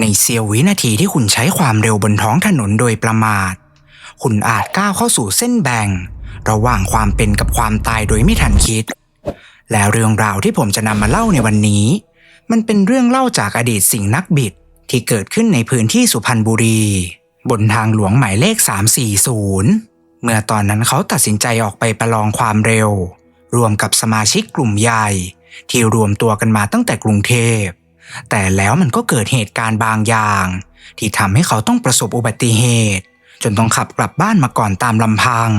ในเสี้ยววินาทีที่คุณใช้ความเร็วบนท้องถนนโดยประมาท คุณอาจก้าวเข้าสู่เส้นแบ่ง ระหว่างความเป็นกับความตายโดยไม่ทันคิด และเรื่องราวที่ผมจะนำมาเล่าในวันนี้ มันเป็นเรื่องเล่าจากอดีตสิ่งนักบิดที่เกิดขึ้นในพื้นที่สุพรรณบุรี บนทางหลวงหมายเลข 340 เมื่อตอนนั้นเขาตัดสินใจออกไปประลองความเร็ว รวมกับสมาชิกกลุ่มใหญ่ ที่รวมตัวกันมาตั้งแต่กรุงเทพ แต่แล้วมันก็เกิดเหตุการณ์บางอย่าง ที่ทำให้เขาต้องประสบอุบัติเหตุ จนต้องขับกลับบ้านมาก่อนตามลำพัง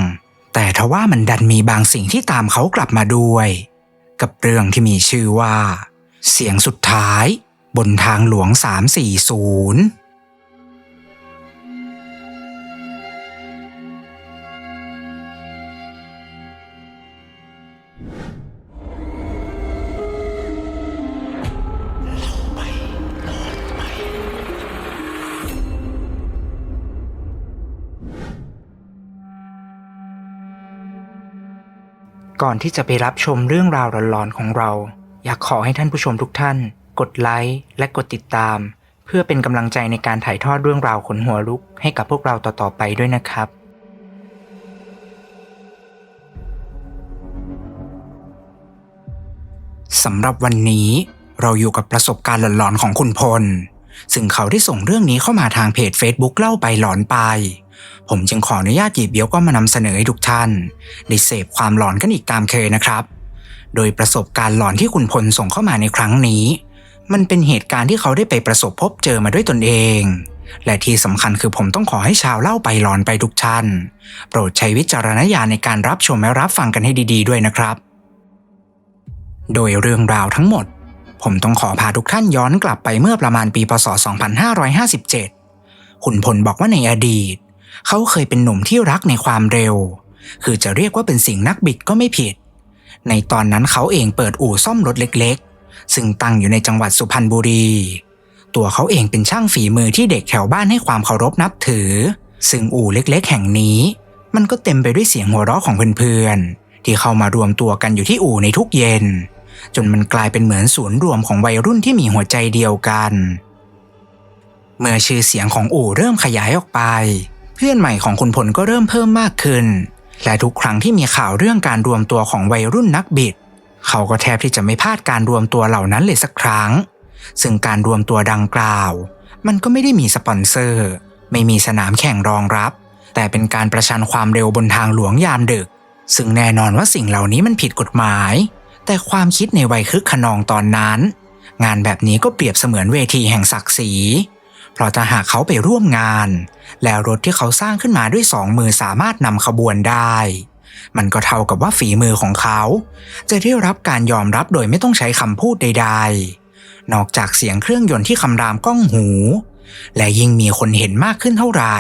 แต่ทว่ามันดันมีบางสิ่งที่ตามเขากลับมาด้วย กับเรื่องที่มีชื่อว่า เสียงสุดท้าย บนทางหลวง 340 ก่อนที่จะไปรับชมเรื่องราวหลอนๆของเรา อยากขอให้ท่านผู้ชมทุกท่าน กดไลค์และกดติดตาม เพื่อเป็นกำลังใจในการถ่ายทอดเรื่องราวขนหัวลุกให้กับพวกเราต่อๆไปด้วยนะครับ สำหรับวันนี้เราอยู่กับประสบการณ์หลอนๆของคุณพล ซึ่งเขาได้ส่งเรื่องนี้เข้ามาทางเพจ Facebook เล่าไปหลอนไป ผมจึงขออนุญาตหยิบเบี้ยวก็มานำเสนอให้ทุกท่าน ได้เสพความหลอนกันอีกตามเคยนะครับ โดยประสบการณ์หลอนที่คุณพลส่งเข้ามาในครั้งนี้ มันเป็นเหตุการณ์ที่เขาได้ไปประสบพบเจอมาด้วยตนเอง และที่สำคัญคือผมต้องขอให้ชาวเล่าไปหลอนไปทุกท่าน โปรดใช้วิจารณญาณในการรับชมและรับฟังกันให้ดี ๆ ด้วยนะครับ โดยเรื่องราวทั้งหมด ผมต้องขอพาทุกท่านย้อนกลับไปเมื่อประมาณปีพศ 2557คุณพลบอกว่าในอดีต เขาเคยเป็นหนุ่มที่รักในความเร็ว คือจะเรียกว่าเป็นสิ่งนักบิดก็ไม่ผิด ในตอนนั้นเขาเองเปิดอู่ซ่อมรถเล็กๆ ซึ่งตั้งอยู่ในจังหวัดสุพรรณบุรี ตัวเขาเองเป็นช่างฝีมือที่เด็กแถวบ้านให้ความเคารพนับถือ ซึ่งอู่เล็กๆ แห่งนี้ มันก็เต็มไปด้วยเสียงหัวเราะของเพื่อนๆที่เข้ามารวมตัวกันอยู่ที่อู่ในทุกเย็น จนมันกลายเป็นเหมือนศูนย์รวมของวัยรุ่นที่มีหัวใจเดียวกัน เมื่อชื่อเสียงของอู่เริ่มขยายออกไป เพื่อนใหม่ของคุณพลก็เริ่มเพิ่มมากขึ้น และทุกครั้งที่มีข่าวเรื่องการรวมตัวของวัยรุ่นนักบิด เขาก็แทบที่จะไม่พลาดการรวมตัวเหล่านั้นเลยสักครั้ง ซึ่งการรวมตัวดังกล่าว มันก็ไม่ได้มีสปอนเซอร์ ไม่มีสนามแข่งรองรับ แต่เป็นการประชันความเร็วบนทางหลวงยามดึกซึ่งแน่นอนว่าสิ่งเหล่านี้มันผิดกฎหมาย แต่ความคิดในวัยคึกขนองตอนนั้น งานแบบนี้ก็เปรียบเสมือนเวทีแห่งศักดิ์ศรี เพราะถ้าหากเขาไปร่วมงาน แล้วรถที่เขาสร้างขึ้นมาด้วยสองมือสามารถนำขบวนได้ มันก็เท่ากับว่าฝีมือของเขา จะได้รับการยอมรับโดยไม่ต้องใช้คำพูดใด ๆ นอกจากเสียงเครื่องยนต์ที่คำรามก้องหู และยิ่งมีคนเห็นมากขึ้นเท่าไหร่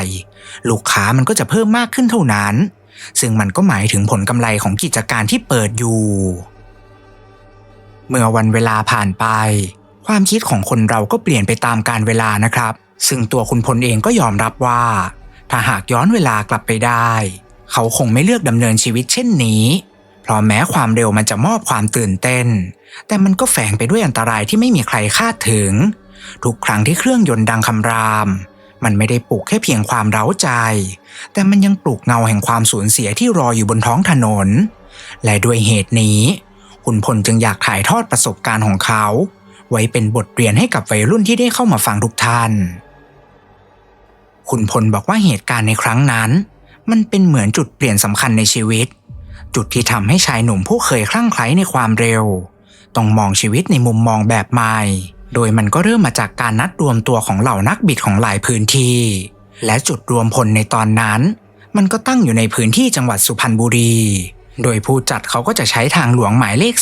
ลูกค้ามันก็จะเพิ่มมากขึ้นเท่านั้น ซึ่งมันก็หมายถึงผลกำไรของกิจการที่เปิดอยู่ เมื่อวันเวลาผ่านไป ความคิดของคนเราก็เปลี่ยนไปตามการเวลานะครับ ซึ่งตัวคุณพลเองก็ยอมรับว่า ถ้าหากย้อนเวลากลับไปได้ เขาคงไม่เลือกดำเนินชีวิตเช่นนี้ เพราะแม้ความเร็วมันจะมอบความตื่นเต้น แต่มันก็แฝงไปด้วยอันตรายที่ไม่มีใครคาดถึง ทุกครั้งที่เครื่องยนต์ดังคำราม มันไม่ได้ปลุกแค่เพียงความเร้าใจ แต่มันยังปลุกเงาแห่งความสูญเสียที่รออยู่บนท้องถนน และด้วยเหตุนี้ คุณพลจึงอยากถ่ายทอดประสบการณ์ของเขา ไว้เป็นบทเรียนให้กับวัยรุ่นที่ได้เข้ามาฟังทุกท่านคุณพลบอกว่าเหตุการณ์ในครั้งนั้น มันเป็นเหมือนจุดเปลี่ยนสำคัญในชีวิต จุดที่ทำให้ชายหนุ่มผู้เคยคลั่งไคล้ในความเร็ว ต้องมองชีวิตในมุมมองแบบใหม่ โดยมันก็เริ่มมาจากการนัดรวมตัวของเหล่านักบิดของหลายพื้นที่ และจุดรวมพลในตอนนั้น มันก็ตั้งอยู่ในพื้นที่จังหวัดสุพรรณบุรี โดยผู้จัดเขาก็จะใช้ทางหลวงหมายเลข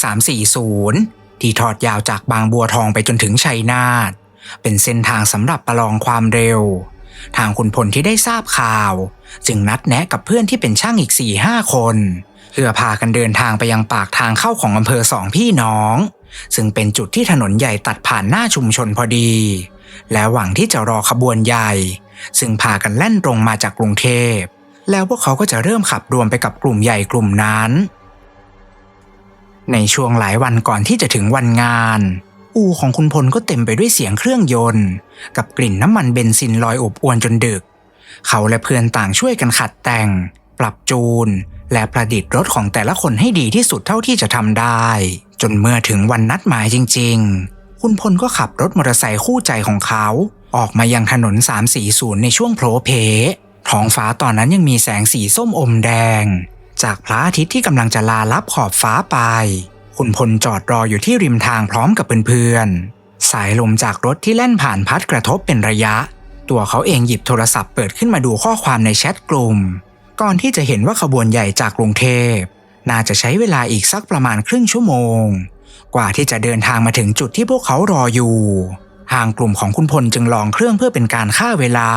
340 ที่ทอดยาวจากบางบัวทองไปจนถึงชัยนาทเป็นเส้นทางสำหรับประลองความเร็ว ทางคุณพลที่ได้ทราบข่าว จึงนัดแนะกับเพื่อนที่เป็นช่างอีก4-5คน เพื่อพากันเดินทางไปยังปากทางเข้าของอำเภอสองพี่น้อง ซึ่งเป็นจุดที่ถนนใหญ่ตัดผ่านหน้าชุมชนพอดี และหวังที่จะรอขบวนใหญ่ ซึ่งพากันแล่นตรงมาจากกรุงเทพ แล้วพวกเขาก็จะเริ่มขับรวมไปกับกลุ่มใหญ่กลุ่มนั้น ในช่วงหลายวันก่อนที่จะถึงวันงาน อูของคุณพลก็เต็มไปด้วยเสียงเครื่องยนต์ กับกลิ่นน้ำมันเบนซินลอยอบอวนจนดึก เขาและเพื่อนต่างช่วยกันขัดแต่ง ปรับจูน และประดิษฐ์รถของแต่ละคนให้ดีที่สุดเท่าที่จะทำได้ จนเมื่อถึงวันนัดหมายจริง ๆ คุณพลก็ขับรถมอเตอร์ไซค์คู่ใจของเขา ออกมายังถนน340ในช่วงโผล่เพ ท้องฟ้าตอนนั้นยังมีแสงสีส้มอมแดง จากพระอาทิตย์ที่กำลังจะลาลับขอบฟ้าไป คุณพลจอดรออยู่ที่ริมทางพร้อมกับเพื่อนๆ สายลมจากรถที่แล่นผ่านพัดกระทบเป็นระยะ ตัวเขาเองหยิบโทรศัพท์เปิดขึ้นมาดูข้อความในแชทกลุ่ม ก่อนที่จะเห็นว่าขบวนใหญ่จากกรุงเทพ น่าจะใช้เวลาอีกสักประมาณครึ่งชั่วโมง กว่าที่จะเดินทางมาถึงจุดที่พวกเขารออยู่ ทางกลุ่มของคุณพลจึงลองเครื่องเพื่อเป็นการฆ่าเวลา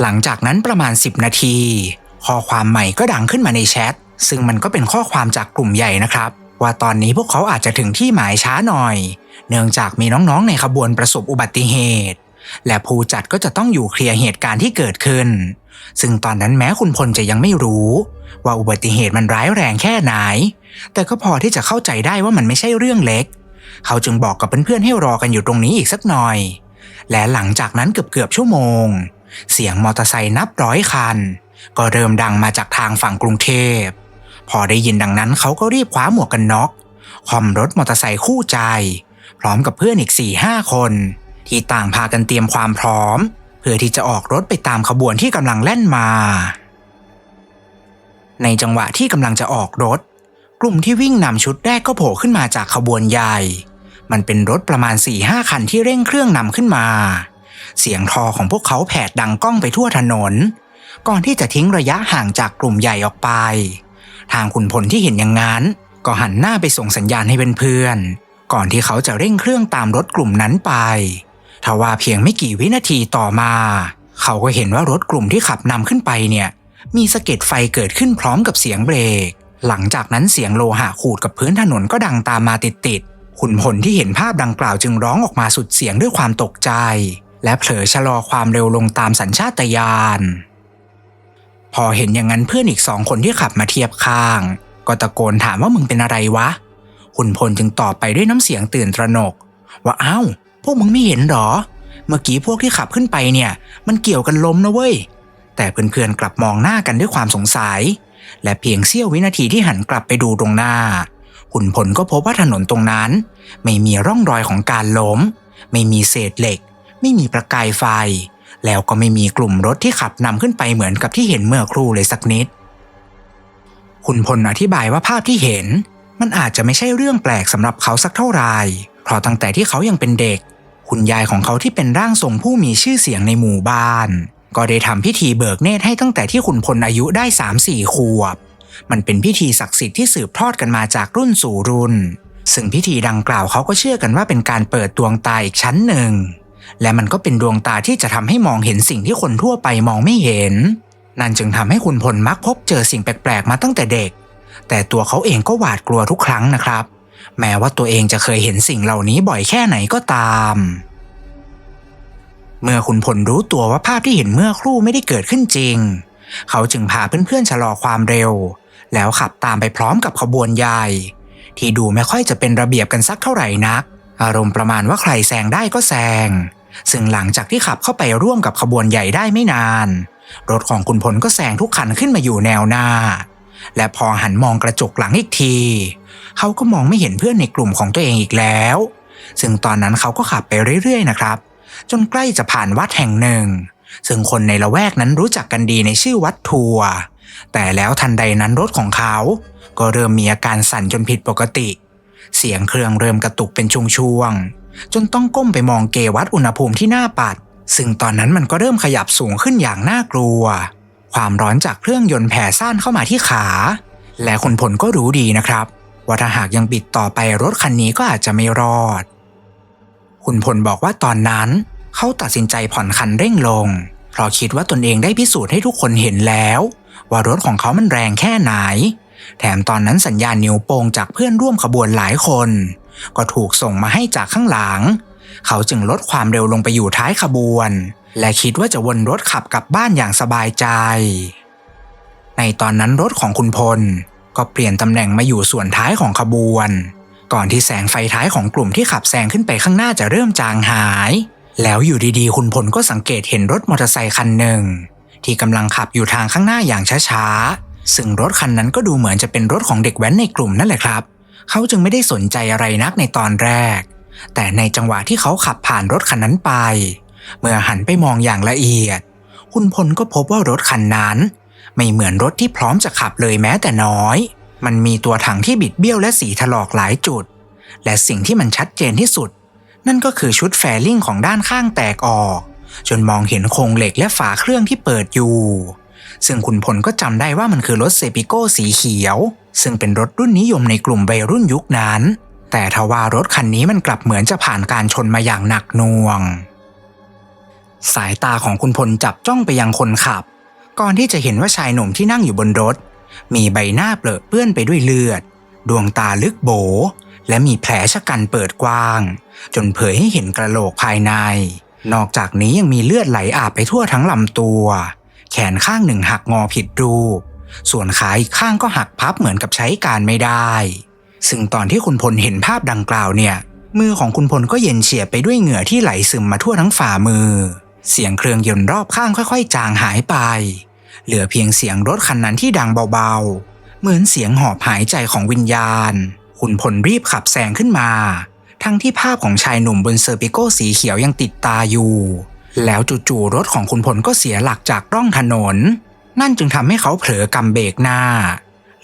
หลังจากนั้นประมาณ 10 นาที ข้อความใหม่ก็ดังขึ้นมาในแชท ซึ่งมันก็เป็นข้อความจากกลุ่มใหญ่นะครับ ว่าตอนนี้พวกเขาอาจจะถึงที่หมายช้าหน่อย เนื่องจากมีน้องๆในขบวนประสบอุบัติเหตุ และผู้จัดก็จะต้องอยู่เคลียร์เหตุการณ์ที่เกิดขึ้น ซึ่งตอนนั้นแม้คุณพลจะยังไม่รู้ ว่าอุบัติเหตุมันร้ายแรงแค่ไหน แต่ก็พอที่จะเข้าใจได้ว่ามันไม่ใช่เรื่องเล็ก เขาจึงบอกกับเพื่อนๆให้รอกันอยู่ตรงนี้อีกสักหน่อย และหลังจากนั้นเกือบๆชั่วโมง เสียงมอเตอร์ไซค์นับร้อยคัน ก็เริ่มดังมาจากทางฝั่งกรุงเทพ พอได้ยินดังนั้นเขาก็รีบคว้าหมวกกันน็อกคอมรถมอเตอร์ไซค์คู่ใจ พร้อมกับเพื่อนอีก4ี่ห้าคน ที่ต่างพากันเตรียมความพร้อม เพื่อที่จะออกรถไปตามขบวนที่กำลังแล่นมา ในจังหวะที่กำลังจะออกรถ กลุ่มที่วิ่งนำชุดแรกก็โผล่ขึ้นมาจากขบวนใหญ่ มันเป็นรถประมาณ4ี่ห้าคันที่เร่งเครื่องนำขึ้นมา เสียงทอของพวกเขาแผดดังก้องไปทั่วถนน ก่อนที่จะทิ้งระยะห่างจากกลุ่มใหญ่ออกไป ทางขุนพลที่เห็นอย่างนั้น ก็หันหน้าไปส่งสัญญาณให้เพื่อนๆก่อนที่เขาจะเร่งเครื่องตามรถกลุ่มนั้นไปทว่าเพียงไม่กี่วินาทีต่อมา เขาก็เห็นว่ารถกลุ่มที่ขับนำขึ้นไปเนี่ย มีสะเก็ดไฟเกิดขึ้นพร้อมกับเสียงเบรก หลังจากนั้นเสียงโลหะขูดกับพื้นถนนก็ดังตามมาติดๆขุนพลที่เห็นภาพดังกล่าวจึงร้องออกมาสุดเสียงด้วยความตกใจ และเผลอชะลอความเร็วลงตามสัญชาตญาณ พอเห็นอย่างนั้นเพื่อนอีกสองคนที่ขับมาเทียบข้าง ก็ตะโกนถามว่ามึงเป็นอะไรวะขุนพลจึงตอบไปด้วยน้ำเสียงตื่นตระหนก ว่าอ้าวพวกมึงไม่เห็นหรอ เมื่อกี้พวกที่ขับขึ้นไปเนี่ย มันเกี่ยวกันล้มนะเว้ย แต่เพื่อนๆกลับมองหน้ากันด้วยความสงสัย และเพียงเสี้ยววินาทีที่หันกลับไปดูตรงหน้าขุนพลก็พบว่าถนนตรงนั้น ไม่มีร่องรอยของการล้ม ไม่มีเศษเหล็ก ไม่มีประกายไฟ แล้วก็ไม่มีกลุ่มรถที่ขับนำขึ้นไปเหมือนกับที่เห็นเมื่อครู่เลยสักนิด คุณพลอธิบายว่าภาพที่เห็น มันอาจจะไม่ใช่เรื่องแปลกสำหรับเขาสักเท่าไหร่เพราะตั้งแต่ที่เขายังเป็นเด็ก คุณยายของเขาที่เป็นร่างทรงผู้มีชื่อเสียงในหมู่บ้าน ก็ได้ทำพิธีเบิกเนตรให้ตั้งแต่ที่คุณพลอายุได้3ามสี่ขวบ มันเป็นพิธีศักดิ์สิทธิ์ที่สืบทอดกันมาจากรุ่นสู่รุ่นซึ่งพิธีดังกล่าวเขาก็เชื่อกันว่าเป็นการเปิดดวงตาอีกชั้นหนึ่ง และมันก็เป็นดวงตาที่จะทำให้มองเห็นสิ่งที่คนทั่วไปมองไม่เห็น นั่นจึงทำให้คุณพลมักพบเจอสิ่งแปลกๆมาตั้งแต่เด็ก แต่ตัวเขาเองก็หวาดกลัวทุกครั้งนะครับ แม้ว่าตัวเองจะเคยเห็นสิ่งเหล่านี้บ่อยแค่ไหนก็ตาม เมื่อคุณพลรู้ตัวว่าภาพที่เห็นเมื่อครู่ไม่ได้เกิดขึ้นจริง เขาจึงพาเพื่อนๆชะลอความเร็ว แล้วขับตามไปพร้อมกับขบวนใหญ่ที่ดูไม่ค่อยจะเป็นระเบียบกันสักเท่าไหร่นัก อารมณ์ประมาณว่าใครแซงได้ก็แซง ซึ่งหลังจากที่ขับเข้าไปร่วมกับขบวนใหญ่ได้ไม่นาน รถของคุณพลก็แซงทุกคันขึ้นมาอยู่แนวหน้า และพอหันมองกระจกหลังอีกที เขาก็มองไม่เห็นเพื่อนในกลุ่มของตัวเองอีกแล้ว ซึ่งตอนนั้นเขาก็ขับไปเรื่อยๆนะครับ จนใกล้จะผ่านวัดแห่งหนึ่ง ซึ่งคนในละแวกนั้นรู้จักกันดีในชื่อวัดทัวแต่แล้วทันใดนั้นรถของเขา ก็เริ่มมีอาการสั่นจนผิดปกติ เสียงเครื่องเริ่มกระตุกเป็นช่วงๆ จนต้องก้มไปมองเกวัดอุณหภูมิที่หน้าปัด ซึ่งตอนนั้นมันก็เริ่มขยับสูงขึ้นอย่างน่ากลัว ความร้อนจากเครื่องยนต์แผ่ซ่านเข้ามาที่ขา และคุณผลก็รู้ดีนะครับ ว่าถ้าหากยังบิดต่อไปรถคันนี้ก็อาจจะไม่รอด คุณพลบอกว่าตอนนั้น เขาตัดสินใจผ่อนคันเร่งลง เพราะคิดว่าตนเองได้พิสูจน์ให้ทุกคนเห็นแล้ว ว่ารถของเขามันแรงแค่ไหน แถมตอนนั้นสัญญาณนิ้วโป้งจากเพื่อนร่วมขบวนหลายคน ก็ถูกส่งมาให้จากข้างหลัง เขาจึงลดความเร็วลงไปอยู่ท้ายขบวน และคิดว่าจะวนรถขับกลับบ้านอย่างสบายใจ ในตอนนั้นรถของคุณพล ก็เปลี่ยนตำแหน่งมาอยู่ส่วนท้ายของขบวน ก่อนที่แสงไฟท้ายของกลุ่มที่ขับแซงขึ้นไปข้างหน้าจะเริ่มจางหาย แล้วอยู่ดีๆ คุณพลก็สังเกตเห็นรถมอเตอร์ไซคันหนึ่ง ที่กำลังขับอยู่ทางข้างหน้าอย่างช้าๆซึ่งรถคันนั้นก็ดูเหมือนจะเป็นรถของเด็กแว้นในกลุ่มนั่นแหละครับ เขาจึงไม่ได้สนใจอะไรนักในตอนแรก แต่ในจังหวะที่เขาขับผ่านรถคันนั้นไป เมื่อหันไปมองอย่างละเอียด คุณพลก็พบว่ารถคันนั้น ไม่เหมือนรถที่พร้อมจะขับเลยแม้แต่น้อย มันมีตัวถังที่บิดเบี้ยวและสีถลอกหลายจุด และสิ่งที่มันชัดเจนที่สุด นั่นก็คือชุดแฟลิ่งของด้านข้างแตกออก จนมองเห็นโครงเหล็กและฝาเครื่องที่เปิดอยู่ ซึ่งคุณพลก็จำได้ว่ามันคือรถเซปิโก้สีเขียว ซึ่งเป็นรถรุ่นนิยมในกลุ่มวัยรุ่นยุคนั้น แต่ทว่ารถคันนี้มันกลับเหมือนจะผ่านการชนมาอย่างหนักหน่วง สายตาของคุณพลจับจ้องไปยังคนขับ ก่อนที่จะเห็นว่าชายหนุ่มที่นั่งอยู่บนรถ มีใบหน้าเปรอะเปื้อนไปด้วยเลือด ดวงตาลึกโบ และมีแผลชะกันเปิดกว้าง จนเผยให้เห็นกระโหลกภายในนอกจากนี้ยังมีเลือดไหลอาบไปทั่วทั้งลำตัว แขนข้างหนึ่งหักงอผิดรูป ส่วนขาอีกข้างก็หักพับเหมือนกับใช้การไม่ได้ ซึ่งตอนที่คุณพลเห็นภาพดังกล่าวเนี่ย มือของคุณพลก็เย็นเฉียบไปด้วยเหงื่อที่ไหลซึมมาทั่วทั้งฝ่ามือ เสียงเครื่องยนต์รอบข้างค่อย ๆ จางหายไป เหลือเพียงเสียงรถคันนั้นที่ดังเบาๆ เหมือนเสียงหอบหายใจของวิญญาณ คุณพลรีบขับแซงขึ้นมา ทั้งที่ภาพของชายหนุ่มบนเซอร์ปิโก้สีเขียวยังติดตาอยู่ แล้วจู่ๆรถของคุณพลก็เสียหลักจากร่องถนน นั่นจึงทำให้เขาเผลอกำเบรกหน้า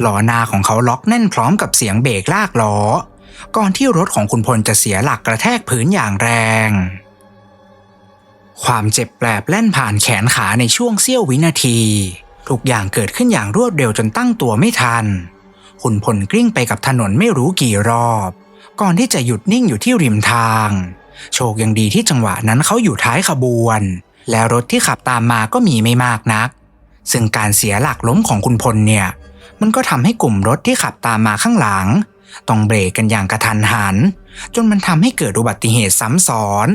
ล้อหน้าของเขาล็อกแน่นพร้อมกับเสียงเบรกลากล้อ ก่อนที่รถของคุณพลจะเสียหลักกระแทกพื้นอย่างแรง ความเจ็บแปลบแล่นผ่านแขนขาในช่วงเสี้ยววินาที ทุกอย่างเกิดขึ้นอย่างรวดเร็วจนตั้งตัวไม่ทัน คุณพลกลิ้งไปกับถนนไม่รู้กี่รอบ ก่อนที่จะหยุดนิ่งอยู่ที่ริมทาง โชคยังดีที่จังหวะนั้นเขาอยู่ท้ายขบวน และรถที่ขับตามมาก็มีไม่มากนัก ซึ่งการเสียหลักล้มของคุณพลเนี่ย มันก็ทำให้กลุ่มรถที่ขับตามมาข้างหลัง ต้องเบรกกันอย่างกระทันหัน จนมันทำให้เกิดอุบัติเหตุซ้ำซ้อน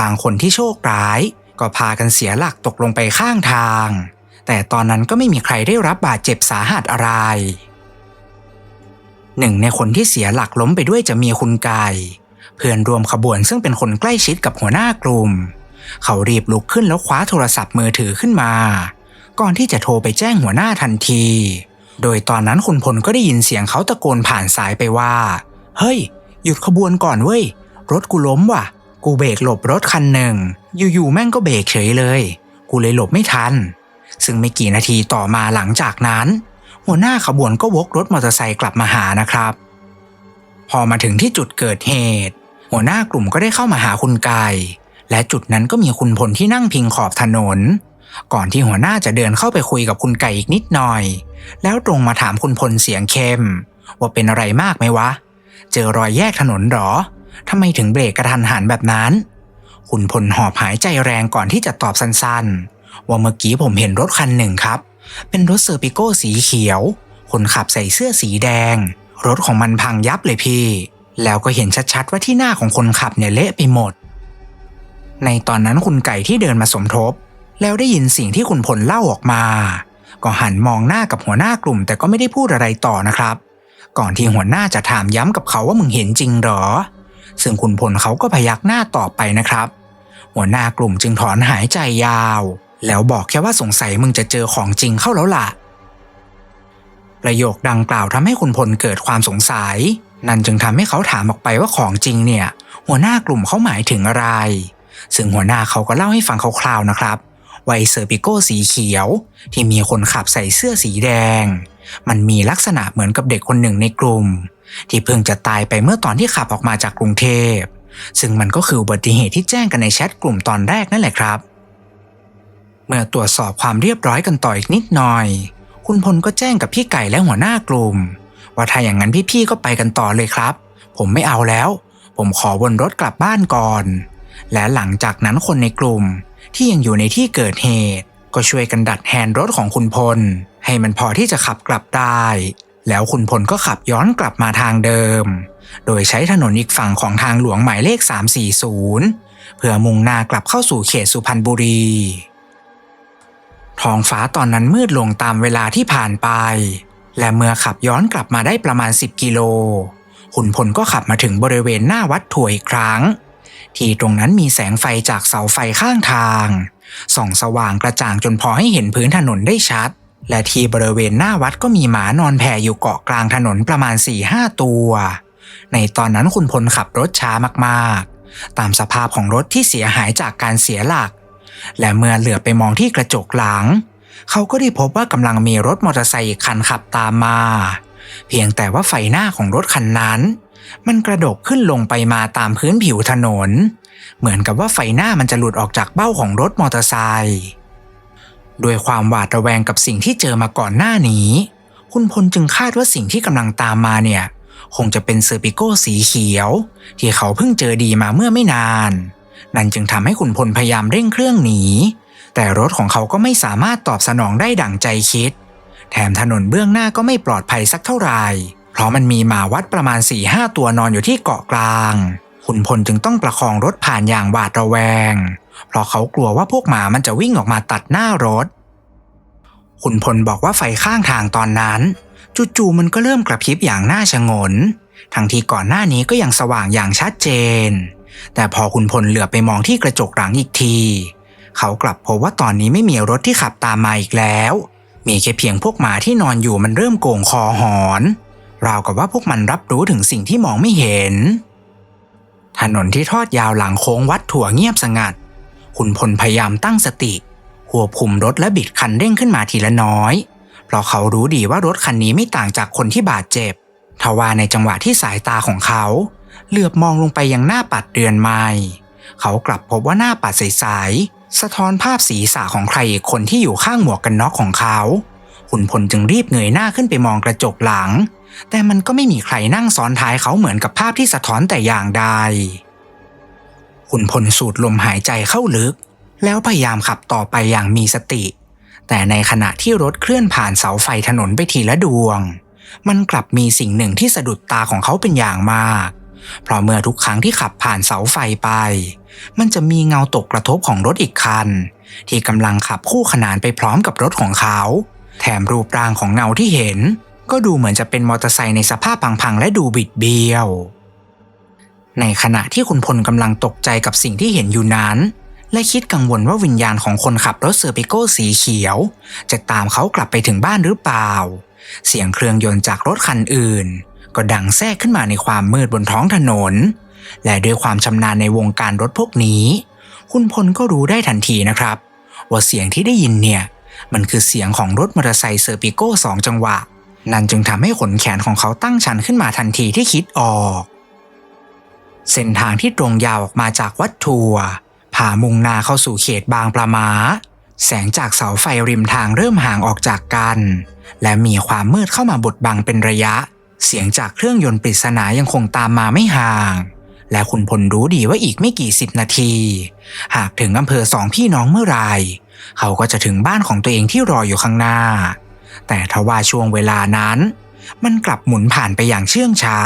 บางคนที่โชคร้าย ก็พากันเสียหลักตกลงไปข้างทาง แต่ตอนนั้นก็ไม่มีใครได้รับบาดเจ็บสาหัสอะไรหนึ่งในคนที่เสียหลักล้มไปด้วยจะมีคุณไก่ เพื่อนร่วมขบวนซึ่งเป็นคนใกล้ชิดกับหัวหน้ากลุ่ม เขารีบลุกขึ้นแล้วคว้าโทรศัพท์มือถือขึ้นมา ก่อนที่จะโทรไปแจ้งหัวหน้าทันที โดยตอนนั้นคุณพลก็ได้ยินเสียงเขาตะโกนผ่านสายไปว่า เฮ้ย หยุดขบวนก่อนเว้ย รถกูล้มว่ะ กูเบรกหลบรถคันหนึ่ง อยู่ๆแม่งก็เบรกเฉยเลย กูเลยหลบไม่ทัน ซึ่งไม่กี่นาทีต่อมาหลังจากนั้น หัวหน้าขบวนก็วกรถมอเตอร์ไซค์กลับมาหานะครับ พอมาถึงที่จุดเกิดเหตุ หัวหน้ากลุ่มก็ได้เข้ามาหาคุณไก่และจุดนั้นก็มีคุณพลที่นั่งพิงขอบถนน ก่อนที่หัวหน้าจะเดินเข้าไปคุยกับคุณไก่อีกนิดหน่อย แล้วตรงมาถามคุณพลเสียงเข้ม ว่าเป็นอะไรมากไหมวะ เจอรอยแยกถนนหรอทำไมถึงเบรกกระทันหันแบบนั้น คุณพลหอบหายใจแรงก่อนที่จะตอบสั้นๆ ว่าเมื่อกี้ผมเห็นรถคันหนึ่งครับ เป็นรถเซอร์ปิโก้สีเขียว คนขับใส่เสื้อสีแดง รถของมันพังยับเลยพี่ แล้วก็เห็นชัดๆว่าที่หน้าของคนขับเนี่ยเละไปหมด ในตอนนั้นคุณไก่ที่เดินมาสมทบ แล้วได้ยินสิ่งที่คุณพลเล่าออกมา ก็หันมองหน้ากับหัวหน้ากลุ่ม แต่ก็ไม่ได้พูดอะไรต่อนะครับ ก่อนที่หัวหน้าจะถามย้ำกับเขาว่ามึงเห็นจริงเหรอ ซึ่งคุณพลเขาก็พยักหน้าตอบไปนะครับ หัวหน้ากลุ่มจึงถอนหายใจยาว แล้วบอกแค่ว่าสงสัยมึงจะเจอของจริงเข้าแล้วล่ะ ประโยคดังกล่าวทำให้คุณพลเกิดความสงสัย นั่นจึงทำให้เขาถามออกไปว่าของจริงเนี่ย หัวหน้ากลุ่มเขาหมายถึงอะไร ซึ่งหัวหน้าเขาก็เล่าให้ฟังคร่าวๆนะครับไวเซอร์ปิโก้สีเขียว ที่มีคนขับใส่เสื้อสีแดง มันมีลักษณะเหมือนกับเด็กคนหนึ่งในกลุ่ม ที่เพิ่งจะตายไปเมื่อตอนที่ขับออกมาจากกรุงเทพ ซึ่งมันก็คืออุบัติเหตุที่แจ้งกันในแชทกลุ่มตอนแรกนั่นแหละครับ เมื่อตรวจสอบความเรียบร้อยกันต่ออีกนิดหน่อย คุณพลก็แจ้งกับพี่ไก่และหัวหน้ากลุ่ม ว่าถ้าอย่างนั้นพี่ๆก็ไปกันต่อเลยครับ ผมไม่เอาแล้ว ผมขอวนรถกลับบ้านก่อน และหลังจากนั้นคนในกลุ่มที่ยังอยู่ในที่เกิดเหตุ ก็ช่วยกันดัดแฮนด์รถของคุณพล ให้มันพอที่จะขับกลับได้ แล้วคุณพลก็ขับย้อนกลับมาทางเดิม โดยใช้ถนนอีกฝั่งของทางหลวงหมายเลข 340 เพื่อมุ่งหน้ากลับเข้าสู่เขตสุพรรณบุรี ท้องฟ้าตอนนั้นมืดลงตามเวลาที่ผ่านไป และเมื่อขับย้อนกลับมาได้ประมาณ 10 กิโลคคุณพลก็ขับมาถึงบริเวณหน้าวัดถั่วอีกครั้ง ที่ตรงนั้นมีแสงไฟจากเสาไฟข้างทางส่องสว่างกระจ่างจนพอให้เห็นพื้นถนนได้ชัด และที่บริเวณหน้าวัดก็มีหมานอนแผ่อยู่เกาะกลางถนนประมาณ4ี่ห้าตัว ในตอนนั้นคุณพลขับรถช้ามากๆ ตามสภาพของรถที่เสียหายจากการเสียหลัก และเมื่อเหลือไปมองที่กระจกหลัง เขาก็ได้พบว่ากำลังมีรถมอเตอร์ไซค์อีกคันขับตามมา เพียงแต่ว่าไฟหน้าของรถคันนั้น มันกระดกขึ้นลงไปมาตามพื้นผิวถนน เหมือนกับว่าไฟหน้ามันจะหลุดออกจากเบ้าของรถมอเตอร์ไซค์ด้วยความหวาดระแวงกับสิ่งที่เจอมาก่อนหน้านี้ คุณพลจึงคาดว่าสิ่งที่กำลังตามมาเนี่ย คงจะเป็นเซอร์ปิโก้สีเขียว ที่เขาเพิ่งเจอดีมาเมื่อไม่นาน นั่นจึงทำให้คุณพลพยายามเร่งเครื่องหนี แต่รถของเขาก็ไม่สามารถตอบสนองได้ดั่งใจคิด แถมถนนเบื้องหน้าก็ไม่ปลอดภัยสักเท่าไหร่เพราะมันมีหมาวัดประมาณ4ี่ห้าตัวนอนอยู่ที่เกาะกลางคุณพลจึงต้องประคองรถผ่านอย่างหวาดระแวง เพราะเขากลัวว่าพวกหมามันจะวิ่งออกมาตัดหน้ารถคุณพลบอกว่าไฟข้างทางตอนนั้นจู่ๆมันก็เริ่มกระพริบอย่างน่าชงน ทั้งที่ก่อนหน้านี้ก็ยังสว่างอย่างชัดเจน แต่พอคุณพลเหลือไปมองที่กระจกหลังอีกที เขากลับพบว่าตอนนี้ไม่มีรถที่ขับตามมาอีกแล้ว มีแค่เพียงพวกหมาที่นอนอยู่มันเริ่มโก่งคอหอน ราวกับว่าพวกมันรับรู้ถึงสิ่งที่มองไม่เห็น ถนนที่ทอดยาวหลังโค้งวัดถั่วเงียบสงัด คุณพลพยายามตั้งสติควบคุมรถและบิดคันเร่งขึ้นมาทีละน้อย เพราะเขารู้ดีว่ารถคันนี้ไม่ต่างจากคนที่บาดเจ็บทว่าในจังหวะที่สายตาของเขา เหลือบมองลงไปยังหน้าปัดเรือนไม้เขากลับพบว่าหน้าปัดใสๆสะท้อนภาพศีรษะของใครอีกคนที่อยู่ข้างหมวกกันน็อกของเขาขุนพลจึงรีบเงยหน้าขึ้นไปมองกระจกหลัง แต่มันก็ไม่มีใครนั่งซ้อนท้ายเขาเหมือนกับภาพที่สะท้อนแต่อย่างใดขุนพลสูดลมหายใจเข้าลึก แล้วพยายามขับต่อไปอย่างมีสติ แต่ในขณะที่รถเคลื่อนผ่านเสาไฟถนนไปทีละดวง มันกลับมีสิ่งหนึ่งที่สะดุดตาของเขาเป็นอย่างมาก เพราะเมื่อทุกครั้งที่ขับผ่านเสาไฟไป มันจะมีเงาตกกระทบของรถอีกคัน ที่กำลังขับคู่ขนานไปพร้อมกับรถของเขา แถมรูปร่างของเงาที่เห็น ก็ดูเหมือนจะเป็นมอเตอร์ไซค์ในสภาพพังๆและดูบิดเบี้ยว ในขณะที่คุณพลกำลังตกใจกับสิ่งที่เห็นอยู่นั้น และคิดกังวลว่าวิญญาณของคนขับรถเซอร์ปิโก้สีเขียว จะตามเขากลับไปถึงบ้านหรือเปล่า เสียงเครื่องยนต์จากรถคันอื่น ก็ดังแทรกขึ้นมาในความมืดบนท้องถนน และด้วยความชำนาญในวงการรถพวกนี้ คุณพลก็รู้ได้ทันทีนะครับ ว่าเสียงที่ได้ยินเนี่ย มันคือเสียงของรถมอเตอร์ไซค์เซอร์ปิโก้สองจังหวะ นั่นจึงทำให้ขนแขนของเขาตั้งชันขึ้นมาทันทีที่คิดออก เส้นทางที่ตรงยาวออกมาจากวัดทัวพามุ่งหน้าเข้าสู่เขตบางปลามาแสงจากเสาไฟริมทางเริ่มห่างออกจากกัน และมีความมืดเข้ามาบดบังเป็นระยะ เสียงจากเครื่องยนต์ปริศนายังคงตามมาไม่ห่าง และคุณพลรู้ดีว่าอีกไม่กี่สิบนาที หากถึงอำเภอสองพี่น้องเมื่อไรเขาก็จะถึงบ้านของตัวเองที่รออยู่ข้างหน้า แต่ทว่าช่วงเวลานั้น มันกลับหมุนผ่านไปอย่างเชื่องช้า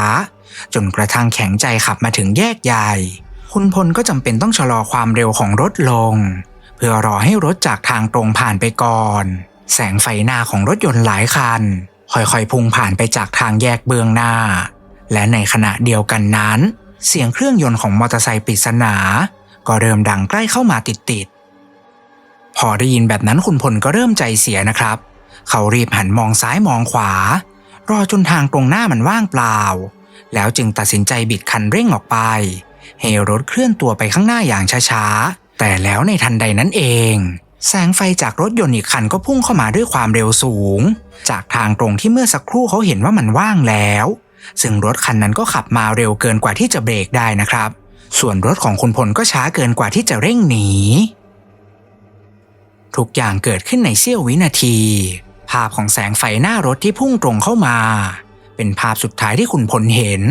จนกระทั่งแข็งใจขับมาถึงแยกใหญ่ คุณพลก็จำเป็นต้องชะลอความเร็วของรถลง เพื่อรอให้รถจากทางตรงผ่านไปก่อน แสงไฟหน้าของรถยนต์หลายคัน ค่อยๆพุ่งผ่านไปจากทางแยกเบื้องหน้า และในขณะเดียวกันนั้น เสียงเครื่องยนต์ของมอเตอร์ไซค์ปริศนา ก็เริ่มดังใกล้เข้ามาติดๆพอได้ยินแบบนั้นคุณพลก็เริ่มใจเสียนะครับ เขารีบหันมองซ้ายมองขวา รอจนทางตรงหน้ามันว่างเปล่า แล้วจึงตัดสินใจบิดคันเร่งออกไปให้รถเคลื่อนตัวไปข้างหน้าอย่างช้าๆแต่แล้วในทันใดนั้นเอง แสงไฟจากรถยนต์อีกคันก็พุ่งเข้ามาด้วยความเร็วสูง จากทางตรงที่เมื่อสักครู่เขาเห็นว่ามันว่างแล้ว ซึ่งรถคันนั้นก็ขับมาเร็วเกินกว่าที่จะเบรกได้นะครับ ส่วนรถของคุณพลก็ช้าเกินกว่าที่จะเร่งหนี ทุกอย่างเกิดขึ้นในเสี้ยววินาที ภาพของแสงไฟหน้ารถที่พุ่งตรงเข้ามา เป็นภาพสุดท้ายที่คุณพลเห็น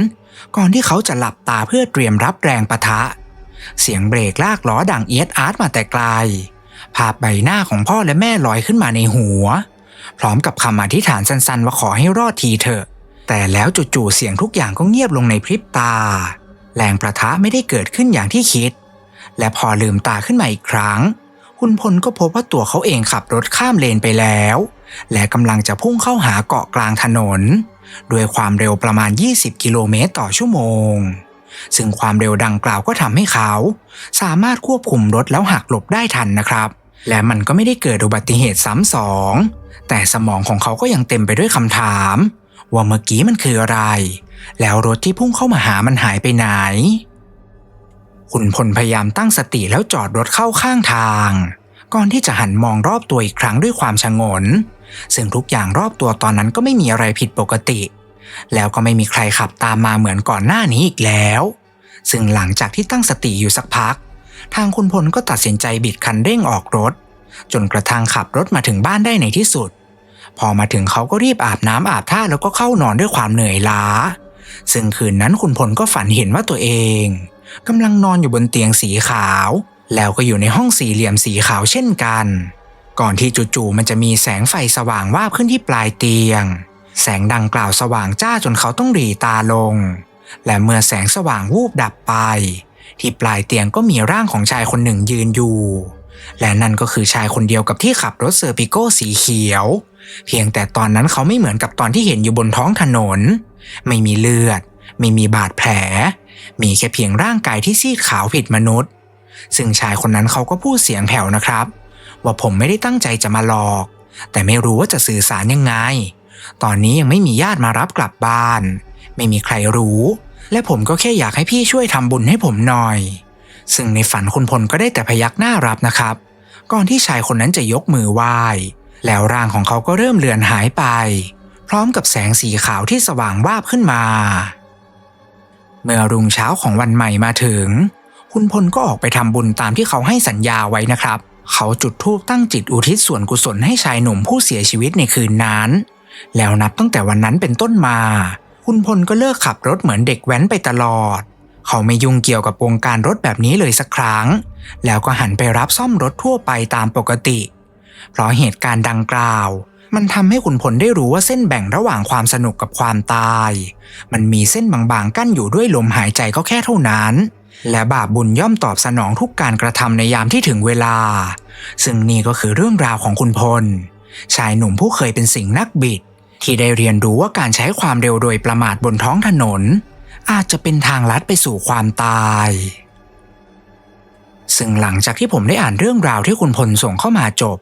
ก่อนที่เขาจะหลับตาเพื่อเตรียมรับแรงปะทะ เสียงเบรกลากล้อดังเอียดอาร์ตมาแต่ไกล ภาพใบหน้าของพ่อและแม่ลอยขึ้นมาในหัว พร้อมกับคำอธิษฐานสั้นๆ ว่าขอให้รอดทีเถอะ แต่แล้วจู่ๆเสียงทุกอย่างก็เงียบลงในพริบตา แรงประทะไม่ได้เกิดขึ้นอย่างที่คิด และพอลืมตาขึ้นมาอีกครั้ง คุณพลก็พบว่าตัวเขาเองขับรถข้ามเลนไปแล้ว และกำลังจะพุ่งเข้าหาเกาะกลางถนน ด้วยความเร็วประมาณ 20 กิโลเมตรต่อชั่วโมงซึ่งความเร็วดังกล่าวก็ทำให้เขา สามารถควบคุมรถแล้วหักหลบได้ทันนะครับ และมันก็ไม่ได้เกิดอุบัติเหตุซ้ำสอง แต่สมองของเขาก็ยังเต็มไปด้วยคำถาม ว่าเมื่อกี้มันคืออะไร แล้วรถที่พุ่งเข้ามาหามันหายไปไหนคุณพลพยายามตั้งสติแล้วจอดรถเข้าข้างทาง ก่อนที่จะหันมองรอบตัวอีกครั้งด้วยความชงน ซึ่งทุกอย่างรอบตัวตอนนั้นก็ไม่มีอะไรผิดปกติ แล้วก็ไม่มีใครขับตามมาเหมือนก่อนหน้านี้อีกแล้ว ซึ่งหลังจากที่ตั้งสติอยู่สักพัก ทางคุณพลก็ตัดสินใจบิดคันเร่งออกรถ จนกระทั่งขับรถมาถึงบ้านได้ในที่สุด พอมาถึงเขาก็รีบอาบน้ำอาบท่าแล้วก็เข้านอนด้วยความเหนื่อยล้า ซึ่งคืนนั้นคุณพลก็ฝันเห็นว่าตัวเองกำลังนอนอยู่บนเตียงสีขาว แล้วก็อยู่ในห้องสี่เหลี่ยมสีขาวเช่นกัน ก่อนที่จู่ๆมันจะมีแสงไฟสว่างวาบขึ้นที่ปลายเตียง แสงดังกล่าวสว่างจ้าจนเขาต้องหรีตาลง และเมื่อแสงสว่างวูบดับไป ที่ปลายเตียงก็มีร่างของชายคนหนึ่งยืนอยู่ และนั่นก็คือชายคนเดียวกับที่ขับรถเซอร์ปิโก้สีเขียว เพียงแต่ตอนนั้นเขาไม่เหมือนกับตอนที่เห็นอยู่บนท้องถนน ไม่มีเลือด ไม่มีบาดแผล มีแค่เพียงร่างกายที่ซีดขาวผิดมนุษย์ ซึ่งชายคนนั้นเขาก็พูดเสียงแผ่วนะครับ ว่าผมไม่ได้ตั้งใจจะมาหลอก แต่ไม่รู้ว่าจะสื่อสารยังไง ตอนนี้ยังไม่มีญาติมารับกลับบ้าน ไม่มีใครรู้ และผมก็แค่อยากให้พี่ช่วยทำบุญให้ผมหน่อย ซึ่งในฝันคุณพลก็ได้แต่พยักหน้ารับนะครับ ก่อนที่ชายคนนั้นจะยกมือไหว้ แล้วร่างของเขาก็เริ่มเลือนหายไป พร้อมกับแสงสีขาวที่สว่างวาบขึ้นมา เมื่อรุ่งเช้าของวันใหม่มาถึง คุณพลก็ออกไปทำบุญตามที่เขาให้สัญญาไว้นะครับ เขาจุดธูปตั้งจิตอุทิศส่วนกุศลให้ชายหนุ่มผู้เสียชีวิตในคืนนั้น แล้วนับตั้งแต่วันนั้นเป็นต้นมา คุณพลก็เลิกขับรถเหมือนเด็กแว้นไปตลอด เขาไม่ยุ่งเกี่ยวกับวงการรถแบบนี้เลยสักครั้ง แล้วก็หันไปรับซ่อมรถทั่วไปตามปกติ เพราะเหตุการณ์ดังกล่าว มันทำให้คุณพลได้รู้ว่าเส้นแบ่งระหว่างความสนุกกับความตาย มันมีเส้นบางๆกั้นอยู่ด้วยลมหายใจก็แค่เท่านั้น และบาปบุญย่อมตอบสนองทุกการกระทำในยามที่ถึงเวลา ซึ่งนี่ก็คือเรื่องราวของคุณพลชายหนุ่มผู้เคยเป็นสิงห์นักบิด ที่ได้เรียนรู้ว่าการใช้ความเร็วโดยประมาทบนท้องถนน อาจจะเป็นทางลัดไปสู่ความตาย ซึ่งหลังจากที่ผมได้อ่านเรื่องราวที่คุณพลส่งเข้ามาจบ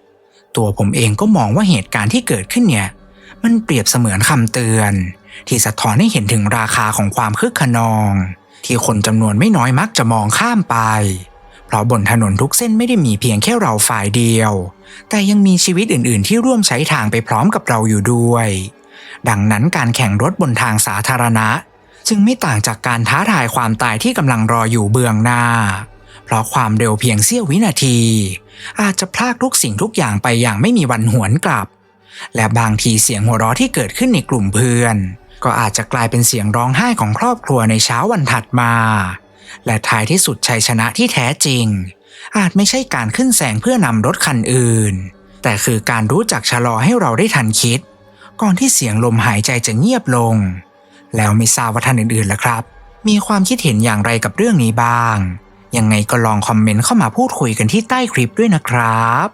ตัวผมเองก็มองว่าเหตุการณ์ที่เกิดขึ้นเนี่ย มันเปรียบเสมือนคำเตือน ที่สะท้อนให้เห็นถึงราคาของความคึกขนอง ที่คนจำนวนไม่น้อยมักจะมองข้ามไป เพราะบนถนนทุกเส้นไม่ได้มีเพียงแค่เราฝ่ายเดียว แต่ยังมีชีวิตอื่นๆ ที่ร่วมใช้ทางไปพร้อมกับเราอยู่ด้วย ดังนั้นการแข่งรถบนทางสาธารณะ จึงไม่ต่างจากการท้าทายความตายที่กำลังรออยู่เบื้องหน้า เพราะความเร็วเพียงเสี้ยววินาที อาจจะพลากทุกสิ่งทุกอย่างไปอย่างไม่มีวันหวนกลับ และบางทีเสียงหัวเราะที่เกิดขึ้นในกลุ่มเพื่อน ก็อาจจะกลายเป็นเสียงร้องไห้ของครอบครัวในเช้าวันถัดมา และท้ายที่สุดชัยชนะที่แท้จริง อาจไม่ใช่การขึ้นแซงเพื่อนำรถคันอื่น แต่คือการรู้จักชะลอให้เราได้ทันคิด ก่อนที่เสียงลมหายใจจะเงียบลง แล้วไม่ทราบว่าท่านอื่นๆล่ะครับ มีความคิดเห็นอย่างไรกับเรื่องนี้บ้าง ยังไงก็ลองคอมเมนต์เข้ามาพูดคุยกันที่ใต้คลิปด้วยนะครับ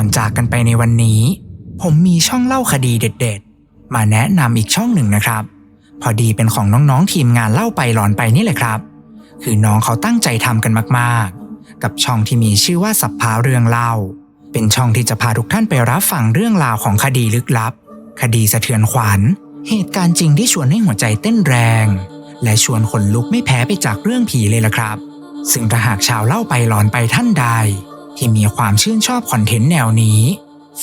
อนจากกันไปในวันนี้ ผมมีช่องเล่าคดีเด็ด ๆ มาแนะนำอีกช่องหนึ่งนะครับ พอดีเป็นของน้องๆทีมงานเล่าไปหลอนไปนี่แหละครับ คือน้องเขาตั้งใจทำกันมากๆ กับช่องที่มีชื่อว่าสับพาเรื่องเล่า เป็นช่องที่จะพาทุกท่านไปรับฟังเรื่องราวของคดีลึกลับ คดีสะเทือนขวัญ เหตุการณ์จริงที่ชวนให้หัวใจเต้นแรง และชวนขนลุกไม่แพ้ไปจากเรื่องผีเลยล่ะครับ ซึ่งถ้าหากชาวเล่าไปหลอนไปท่านใด ที่มีความชื่นชอบคอนเทนต์แนวนี้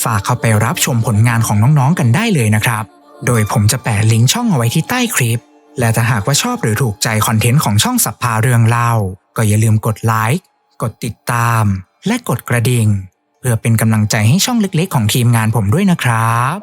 ฝากเข้าไปรับชมผลงานของน้องๆกันได้เลยนะครับ โดยผมจะแปะลิงก์ช่องเอาไว้ที่ใต้คลิป และถ้าหากว่าชอบหรือถูกใจคอนเทนต์ของช่องสัพพาเรื่องเล่า ก็อย่าลืมกดไลค์กดติดตาม และกดกระดิ่ง เพื่อเป็นกำลังใจให้ช่องเล็กๆ ของทีมงานผมด้วยนะครับ